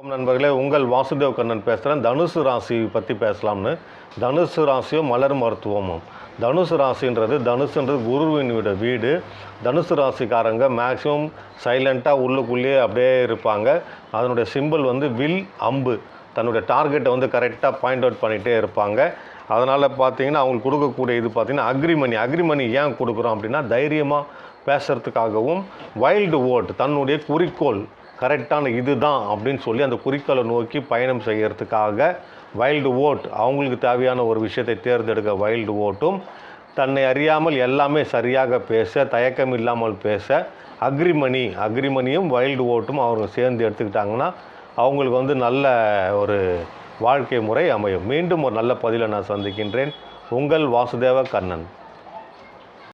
நண்பர்களே. உங்கள் வாசுதேவ் கண்ணன் பேசுகிறேன் தனுசு ராசி பற்றி பேசலாம்னு. தனுசு ராசியும் மலர் மருத்துவமும். தனுசு ராசின்றது தனுசுன்றது குருவின் வீடு வீடு. தனுசு ராசிக்காரங்க மேக்ஸிமம் சைலண்ட்டாக உள்ளுக்குள்ளேயே அப்படியே இருப்பாங்க. அதனுடைய சிம்பிள் வந்து வில் அம்பு. தன்னுடைய டார்கெட்டை வந்து கரெக்டாக பாயிண்ட் அவுட் பண்ணிகிட்டே இருப்பாங்க. அதனால் பார்த்தீங்கன்னா அவங்களுக்கு கொடுக்கக்கூடிய இது பார்த்திங்கன்னா அக்ரிமணி அக்ரிமணி ஏன் கொடுக்குறோம் அப்படின்னா தைரியமாக பேசுகிறதுக்காகவும் வைல்டு ஓட் தன்னுடைய குறிக்கோள் கரெக்டான இதுதான் அப்படின்னு சொல்லி அந்த குறிக்கோளை நோக்கி பயணம் செய்கிறதுக்காக வைல்டு ஓட் அவங்களுக்கு தேவையான ஒரு விஷயத்தை தேர்ந்தெடுக்க வைல்டு ஓட்டும். தன்னை அறியாமல் எல்லாமே சரியாக பேச தயக்கம் இல்லாமல் பேச அக்ரிமணி அக்ரிமணியும் வைல்டு ஓட்டும் அவங்க சேர்ந்து எடுத்துக்கிட்டாங்கன்னா அவங்களுக்கு வந்து நல்ல ஒரு வாழ்க்கை முறை அமையும். மீண்டும் ஒரு நல்ல பதிலை நான் சந்திக்கின்றேன். உங்கள் வாசுதேவ கண்ணன்.